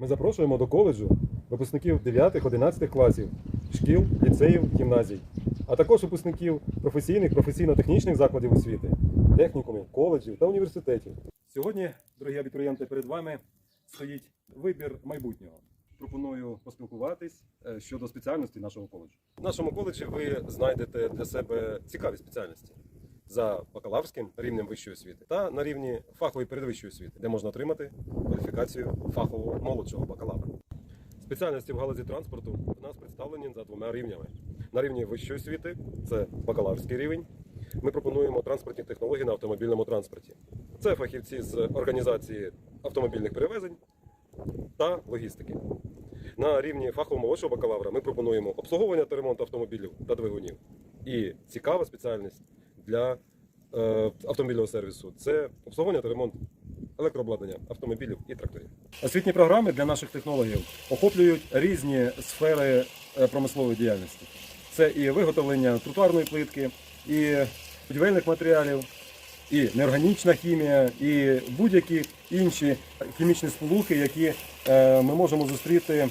Ми запрошуємо до коледжу випускників 9-11 класів, шкіл, ліцеїв, гімназій, а також випускників професійних, професійно-технічних закладів освіти, технікумів, коледжів та університетів. Сьогодні, дорогі абітурієнти, перед вами стоїть вибір майбутнього. Пропоную поспілкуватись е, щодо спеціальності нашого коледжу. В нашому коледжі ви знайдете для себе цікаві спеціальності за бакалаврським рівнем вищої освіти та на рівні фахової передвищої освіти, де можна отримати кваліфікацію фахового молодшого бакалавра. Спеціальності в галузі транспорту у нас представлені за двома рівнями. На рівні вищої освіти це бакалаврський рівень. Ми пропонуємо транспортні технології на автомобільному транспорті. Це фахівці з організації автомобільних перевезень та логістики. На рівні фахового молодшого бакалавра ми пропонуємо обслуговування та ремонт автомобілів та двигунів. І цікава спеціальність для е, автомобільного сервісу це обслуговування та ремонт електрообладнання автомобілів і тракторів. Освітні програми для наших технологів охоплюють різні сфери е, промислової діяльності. Це і виготовлення тротуарної плитки, і будівельних матеріалів, і неорганічна хімія, і будь-які інші хімічні сполуки, які е, ми можемо зустріти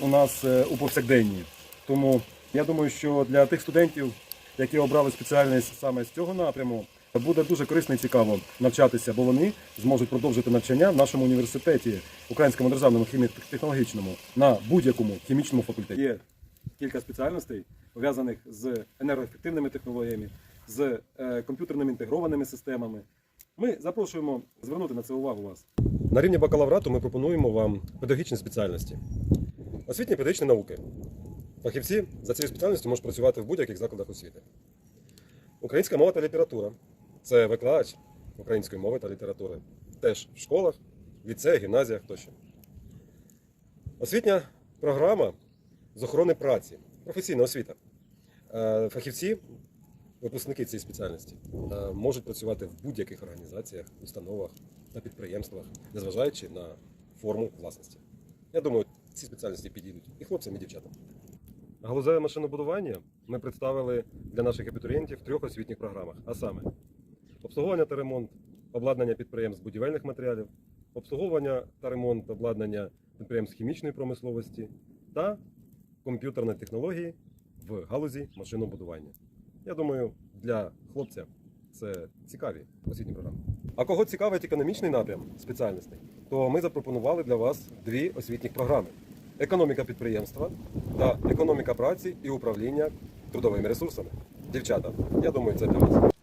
у нас у повсякденні. Тому я думаю, що для тих студентів, які обрали спеціальність саме з цього напряму, буде дуже корисно і цікаво навчатися, бо вони зможуть продовжити навчання в нашому університеті, Українському державному хіміко-технологічному, на будь-якому хімічному факультеті. Є кілька спеціальностей, пов'язаних з енергоефективними технологіями, з е, комп'ютерними інтегрованими системами. Ми запрошуємо звернути на це увагу вас. На рівні бакалаврату ми пропонуємо вам педагогічні спеціальності. Освітні педагогічні науки. Фахівці за цією спеціальністю можуть працювати в будь-яких закладах освіти. Українська мова та література це викладач української мови та літератури. Теж в школах, ліцеях, гімназіях тощо. Освітня програма з охорони праці, професійна освіта. Е, Фахівці, випускники цієї спеціальності, е, можуть працювати в будь-яких організаціях, установах та підприємствах, незважаючи на форму власності. Я думаю, ці спеціальності підійдуть і хлопцям, і дівчатам. Галузеве машинобудування ми представили для наших абітурієнтів в трьох освітніх програмах, а саме обслуговування та ремонт обладнання підприємств будівельних матеріалів, обслуговування та ремонт обладнання підприємств хімічної промисловості та комп'ютерні технології в галузі машинобудування. Я думаю, для хлопця це цікаві освітні програми. А кого цікавить економічний напрям спеціальностей, то ми запропонували для вас дві освітніх програми: економіка підприємства та економіка праці і управління трудовими ресурсами. Дівчата, я думаю, це для вас.